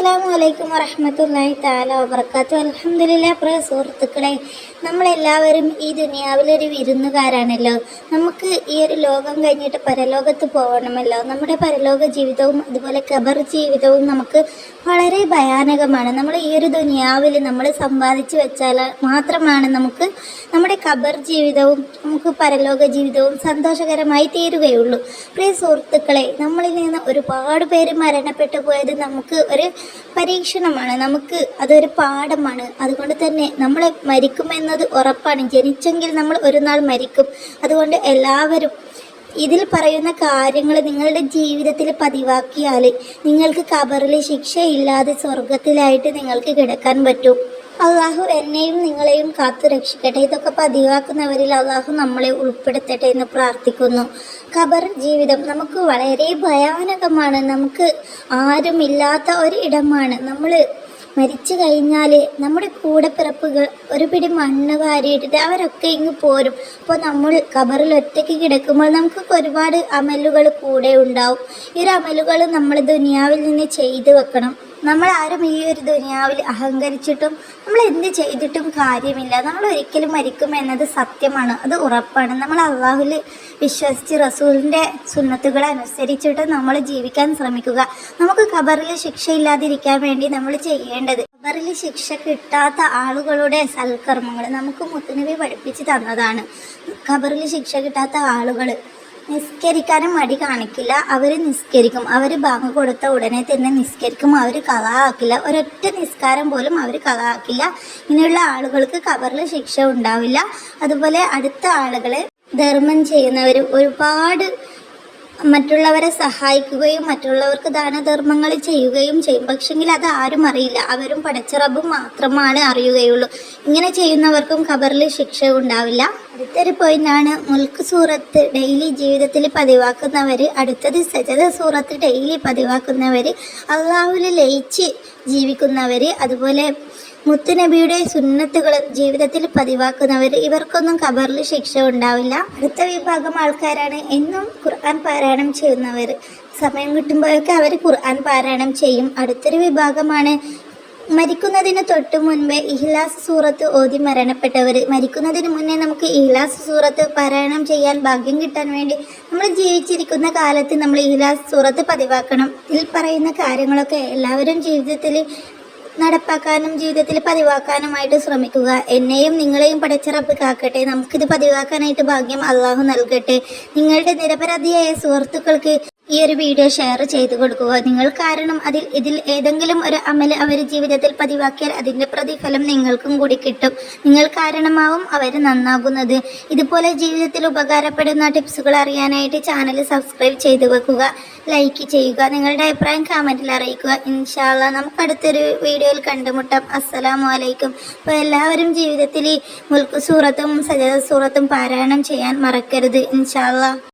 അസ്സാം വലൈക്കും വറഹമത്തല്ലാഹി താല വബർക്കാത്തു അലഹമില്ല പ്രിയ സുഹൃത്തുക്കളെ നമ്മളെല്ലാവരും ഈ ദുനിയാവിലൊരു വിരുന്നുകാരാണല്ലോ. നമുക്ക് ഈ ഒരു ലോകം കഴിഞ്ഞിട്ട് പരലോകത്ത് പോകണമല്ലോ. നമ്മുടെ പരലോക ജീവിതവും അതുപോലെ ഖബർ ജീവിതവും നമുക്ക് വളരെ ഭയാനകമാണ്. നമ്മൾ ഈ ഒരു ദുനിയാവിൽ നമ്മൾ സമ്പാദിച്ചു വെച്ചാൽ മാത്രമാണ് നമുക്ക് നമ്മുടെ ഖബർ ജീവിതവും നമുക്ക് പരലോക ജീവിതവും സന്തോഷകരമായി തീരുകയുള്ളൂ. പ്രിയ സുഹൃത്തുക്കളെ നമ്മളിൽ നിന്ന് ഒരുപാട് പേര് മരണപ്പെട്ടു പോയത് നമുക്ക് ഒരു പരീക്ഷണമാണ്. നമുക്ക് അതൊരു പാഠമാണ്. അതുകൊണ്ട് തന്നെ നമ്മൾ മരിക്കുമെന്നത് ഉറപ്പാണ്. ജനിച്ചെങ്കിൽ നമ്മൾ ഒരു നാൾ മരിക്കും. അതുകൊണ്ട് എല്ലാവരും ഇതിൽ പറയുന്ന കാര്യങ്ങൾ നിങ്ങളുടെ ജീവിതത്തിൽ പതിവാക്കിയാൽ നിങ്ങൾക്ക് കബറിൽ ശിക്ഷയില്ലാതെ സ്വർഗത്തിലായിട്ട് നിങ്ങൾക്ക് കിടക്കാൻ പറ്റും. അള്ളാഹു എന്നെയും നിങ്ങളെയും കാത്തു രക്ഷിക്കട്ടെ ഇതൊക്കെ പതിവാക്കുന്നവരിൽ അള്ളാഹു നമ്മളെ ഉൾപ്പെടുത്തട്ടെ എന്ന് പ്രാർത്ഥിക്കുന്നു. ഖബർ ജീവിതം നമുക്ക് വളരെ ഭയാനകമാണ്. നമുക്ക് ആരുമില്ലാത്ത ഒരു ഇടമാണ് നമ്മൾ മരിച്ചു കഴിഞ്ഞാൽ നമ്മുടെ കൂടെ പിറപ്പുകൾ ഒരു പിടി മണ്ണ് വാരിയിട്ടിട്ട് അവരൊക്കെ ഇങ്ങ് പോരും. അപ്പോൾ നമ്മൾ ഖബറിൽ ഒറ്റയ്ക്ക് കിടക്കുമ്പോൾ നമുക്കൊക്കെ ഒരുപാട് അമലുകൾ കൂടെ ഉണ്ടാവും. ഈ ഒരു അമലുകൾ നമ്മൾ ദുനിയാവിൽ നിന്ന് ചെയ്തു വെക്കണം. നമ്മൾ ആരും ഈ ഒരു ദുനിയാവിൽ അഹങ്കരിച്ചിട്ടും നമ്മൾ എന്ത് ചെയ്തിട്ടും കാര്യമില്ല. നമ്മൾ ഒരിക്കലും മരിക്കും എന്നത് സത്യമാണ്. അത് ഉറപ്പാണ്. നമ്മൾ അള്ളാഹുൽ വിശ്വസിച്ച് റസൂലിന്റെ സുന്നത്തുകൾ അനുസരിച്ചിട്ട് നമ്മൾ ജീവിക്കാൻ ശ്രമിക്കുക. നമുക്ക് ഖബറിൽ ശിക്ഷയില്ലാതിരിക്കാൻ വേണ്ടി നമ്മൾ ചെയ്യേണ്ടത് ഖബറിൽ ശിക്ഷ കിട്ടാത്ത ആളുകളുടെ സൽക്കർമ്മങ്ങൾ നമുക്ക് മുത്തനവി പഠിപ്പിച്ച് തന്നതാണ്. ഖബറിൽ ശിക്ഷ കിട്ടാത്ത ആളുകൾ നിസ്കരിക്കാനും മടി കാണിക്കില്ല. അവർ നിസ്കരിക്കും. അവർ ബാങ്ക് കൊടുത്ത ഉടനെ തന്നെ നിസ്കരിക്കും. അവർ കഥാക്കില്ല ഒരൊറ്റ നിസ്കാരം പോലും അവർ കഥാക്കില്ല ഇങ്ങനെയുള്ള ആളുകൾക്ക് കബറിൽ ശിക്ഷ ഉണ്ടാവില്ല. അതുപോലെ അടുത്ത ആളുകളെ ധർമ്മം ചെയ്യുന്നവർ ഒരുപാട് മറ്റുള്ളവരെ സഹായിക്കുകയും മറ്റുള്ളവർക്ക് ദാനധർമ്മങ്ങൾ ചെയ്യുകയും ചെയ്യും. പക്ഷെങ്കിൽ അത് ആരും അറിയില്ല. അവരും പടച്ചിറബും മാത്രമാണ് അറിയുകയുള്ളൂ. ഇങ്ങനെ ചെയ്യുന്നവർക്കും ഖബറിൽ ശിക്ഷ ഉണ്ടാവില്ല അടുത്തൊരു പോയിന്റാണ് മുൽക്ക് സൂറത്ത് ഡെയിലി ജീവിതത്തിൽ പതിവാക്കുന്നവർ അടുത്തത് സജത സൂറത്ത് ഡെയിലി പതിവാക്കുന്നവർ അള്ളാഹുവിൽ ലയിച്ച് ജീവിക്കുന്നവർ അതുപോലെ മുത്തുനബിയുടെ സുന്നത്തുകൾ ജീവിതത്തിൽ പതിവാക്കുന്നവർ ഇവർക്കൊന്നും കബറിൽ ശിക്ഷ ഉണ്ടാവില്ല. അടുത്ത വിഭാഗം ആൾക്കാരാണ് എന്നും ഖുർആൻ പാരായണം ചെയ്യുന്നവർ സമയം കിട്ടുമ്പോഴൊക്കെ അവർ ഖുർആൻ പാരായണം ചെയ്യും. അടുത്തൊരു വിഭാഗമാണ് മരിക്കുന്നതിന് തൊട്ട് മുൻപേ ഇഹ്ലാസ് സൂറത്ത് ഓതി മരണപ്പെട്ടവർ മരിക്കുന്നതിന് മുന്നേ നമുക്ക് ഇഹ്ലാസ് സൂറത്ത് പാരായണം ചെയ്യാൻ ഭാഗ്യം കിട്ടാൻ വേണ്ടി നമ്മൾ ജീവിച്ചിരിക്കുന്ന കാലത്ത് നമ്മൾ ഇഹ്ലാസ് സൂറത്ത് പതിവാക്കണം. ഇതിൽ പറയുന്ന കാര്യങ്ങളൊക്കെ എല്ലാവരും ജീവിതത്തിൽ നടപ്പാക്കാനും ജീവിതത്തിൽ പതിവാക്കാനുമായിട്ട് ശ്രമിക്കുക. എന്നെയും നിങ്ങളെയും പടച്ചിറപ്പ് കാക്കട്ടെ നമുക്കിത് പതിവാക്കാനായിട്ട് ഭാഗ്യം അള്ളാഹു നൽകട്ടെ. നിങ്ങളുടെ നിരപരാധിയായ സുഹൃത്തുക്കൾക്ക് ഈ ഒരു വീഡിയോ ഷെയർ ചെയ്തു കൊടുക്കുക. നിങ്ങൾ കാരണം അതിൽ ഇതിൽ ഏതെങ്കിലും ഒരു അമൽ അവർ ജീവിതത്തിൽ പതിവാക്കിയാൽ അതിന്റെ പ്രതിഫലം നിങ്ങൾക്കും കൂടി കിട്ടും. നിങ്ങൾ കാരണമാവും അവർ നന്നാകുന്നത്. ഇതുപോലെ ജീവിതത്തിൽ ഉപകാരപ്പെടുന്ന ടിപ്സുകൾ അറിയാനായിട്ട് ചാനൽ സബ്സ്ക്രൈബ് ചെയ്തു വെക്കുക. ലൈക്ക് ചെയ്യുക. നിങ്ങളുടെ അഭിപ്രായം കമന്റിൽ അറിയിക്കുക. ഇൻഷാല്ല നമുക്ക് അടുത്തൊരു വീഡിയോയിൽ കണ്ടുമുട്ടാം. അസ്സലാമു അലൈക്കും. അപ്പോൾ എല്ലാവരും ജീവിതത്തിൽ മുൽക്ക് സൂറത്തും സജദ സൂറത്തും പാരായണം ചെയ്യാൻ മറക്കരുത്. ഇൻഷാല്ല